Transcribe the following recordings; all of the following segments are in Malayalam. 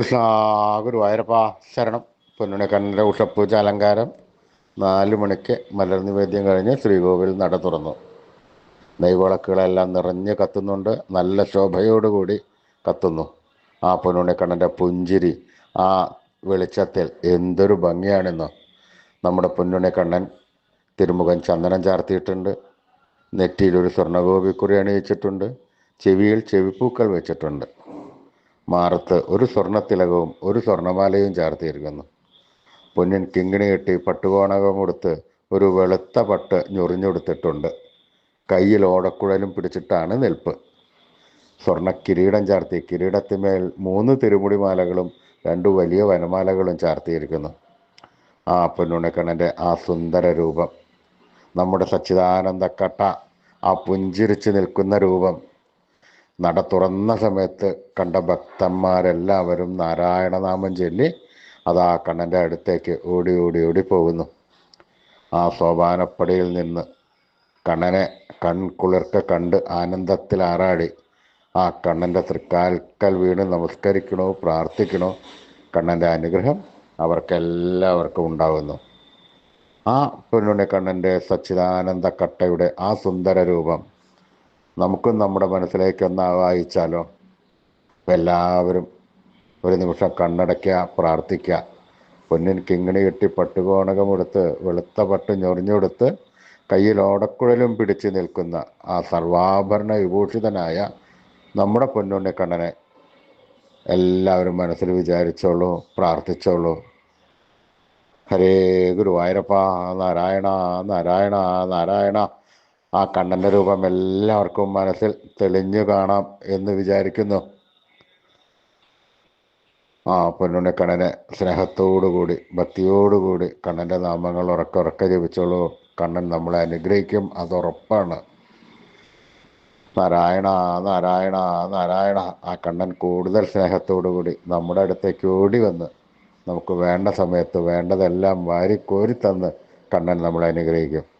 കൃഷ്ണ ഗുരുവായൂരപ്പ ശരണം പൊന്നുണിക്കണ്ണന്റെ ഉഷപ്പൂജ അലങ്കാരം നാല് മണിക്ക് മലർ നിവേദ്യം കഴിഞ്ഞ് ശ്രീകോവിൽ നട തുറന്നു. നെയ്വിളക്കുകളെല്ലാം നിറഞ്ഞ് കത്തുന്നുണ്ട്. നല്ല ശോഭയോടുകൂടി കത്തുന്നു. ആ പൊന്നുണിക്കണ്ണന്റെ പുഞ്ചിരി ആ വെളിച്ചത്തിൽ എന്തൊരു ഭംഗിയാണെന്ന്. നമ്മുടെ പൊന്നുണിക്കണ്ണൻ തിരുമുഖം ചന്ദനം ചാർത്തിയിട്ടുണ്ട്. നെറ്റിയിൽ ഒരു സ്വർണഗോപിക്കുറി അണിയിച്ചിട്ടുണ്ട്. ചെവിയിൽ ചെവിപ്പൂക്കൾ വെച്ചിട്ടുണ്ട്. മാറത്ത് ഒരു സ്വർണത്തിലകവും ഒരു സ്വർണമാലയും ചാർത്തിയിരിക്കുന്നു. പൊന്നിൻ കിങ്ങിണി കെട്ടി പട്ടുകോണകം കൊടുത്ത് ഒരു വെളുത്ത പട്ട് ഞൊറിഞ്ഞെടുത്തിട്ടുണ്ട് കയ്യിൽ ഓടക്കുഴലും പിടിച്ചിട്ടാണ് നിൽപ്പ്. സ്വർണ കിരീടം ചാർത്തി കിരീടത്തിന്മേൽ മൂന്ന് തിരുമുടിമാലകളും രണ്ട് വലിയ വനമാലകളും ചാർത്തിയിരിക്കുന്നു. ആ പൊന്നുണിക്കണ്ണന്റെ ആ സുന്ദര രൂപം. നമ്മുടെ സച്ചിദാനന്ദ കട്ട ആ പുഞ്ചിരിച്ച് നിൽക്കുന്ന രൂപം. നട തുറന്ന സമയത്ത് കണ്ട ഭക്തന്മാരെല്ലാവരും നാരായണനാമം ചൊല്ലി അത് ആ കണ്ണന്റെ അടുത്തേക്ക് ഓടി ഓടി ഓടി പോകുന്നു. ആ സോപാനപ്പടിയിൽ നിന്ന് കണ്ണനെ കൺകുളിർക്ക കണ്ട് ആനന്ദത്തിൽ ആറാടി. ആ കണ്ണന്റെ തൃക്കാൽക്കൽ വീണ് നമസ്കരിക്കണോ പ്രാർത്ഥിക്കണോ? കണ്ണന്റെ അനുഗ്രഹം അവർക്കെല്ലാവർക്കും ഉണ്ടാകുന്നു ആ പൊന്നുണ്ണി കണ്ണന്റെ സച്ചിദാനന്ദ കട്ടയുടെ ആ സുന്ദര രൂപം നമുക്കും നമ്മുടെ മനസ്സിലേക്ക് ഒന്ന് അപ്പം എല്ലാവരും ഒരു നിമിഷം കണ്ണടയ്ക്കുക പ്രാർത്ഥിക്കുക. പൊന്നിൻ കിങ്ങിണി കെട്ടി പട്ടുകോണകമെടുത്ത് വെളുത്ത പട്ട് ഞൊറിഞ്ഞെടുത്ത് കയ്യിൽ ഓടക്കുഴലും പിടിച്ച് നിൽക്കുന്ന ആ സർവാഭരണ വിഭൂഷിതനായ നമ്മുടെ പൊന്നുണ്ണി കണ്ണനെ എല്ലാവരും മനസ്സിൽ വിചാരിച്ചോളൂ പ്രാർത്ഥിച്ചോളൂ. ഹരേ ഗുരുവായൂരപ്പ നാരായണ നാരായണ നാരായണ. ആ കണ്ണന്റെ രൂപം എല്ലാവർക്കും മനസ്സിൽ തെളിഞ്ഞു കാണാം എന്ന് വിചാരിക്കുന്നു. ആ പൊന്നുണ്ണിക്കണ്ണനെ സ്നേഹത്തോടുകൂടി ഭക്തിയോടുകൂടി കണ്ണന്റെ നാമങ്ങൾ ഉറക്കെ ഉറക്കെ ജപിച്ചോളൂ. കണ്ണൻ നമ്മളെ അനുഗ്രഹിക്കും അത് ഉറപ്പാണ്. നാരായണ നാരായണ നാരായണ. ആ കണ്ണൻ കൂടുതൽ സ്നേഹത്തോടുകൂടി നമ്മുടെ അടുത്തേക്ക് ഓടി വന്ന് നമുക്ക് വേണ്ട സമയത്ത് വേണ്ടതെല്ലാം വാരിക്കോരി തന്ന് കണ്ണൻ നമ്മളെ അനുഗ്രഹിക്കും.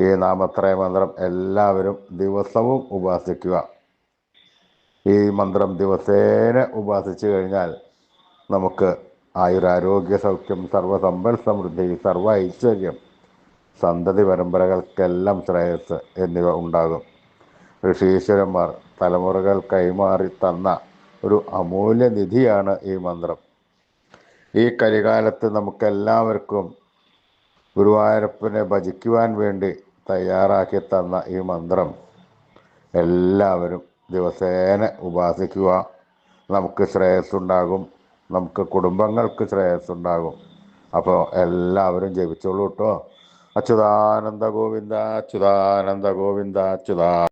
ഈ നാമത്രയ മന്ത്രം എല്ലാവരും ദിവസവും ഉപാസിക്കുക. ഈ മന്ത്രം ദിവസേന ഉപാസിച്ചു കഴിഞ്ഞാൽ നമുക്ക് ആയുരാരോഗ്യ സൗഖ്യം സർവസമ്പൽ സമൃദ്ധി സർവ ഐശ്വര്യം സന്തതി പരമ്പരകൾക്കെല്ലാം ശ്രേയസ് എന്നിവ ഉണ്ടാകും. ഋഷീശ്വരന്മാർ തലമുറകൾ കൈമാറി തന്ന ഒരു അമൂല്യ നിധിയാണ് ഈ മന്ത്രം. ഈ കലികാലത്ത് നമുക്കെല്ലാവർക്കും ഗുരുവായൂരപ്പനെ ഭജിക്കുവാൻ വേണ്ടി തയ്യാറാക്കി തന്ന ഈ മന്ത്രം എല്ലാവരും ദിവസേന ഉപാസിക്കുക. നമുക്ക് ശ്രേയസ്സുണ്ടാകും. നമുക്ക് കുടുംബങ്ങൾക്ക് ശ്രേയസ്സുണ്ടാകും. അപ്പോൾ എല്ലാവരും ജപിച്ചോളൂ കേട്ടോ. അച്യുതാനന്ദ ഗോവിന്ദ അച്യുതാനന്ദ ഗോവിന്ദ അച്യുതാ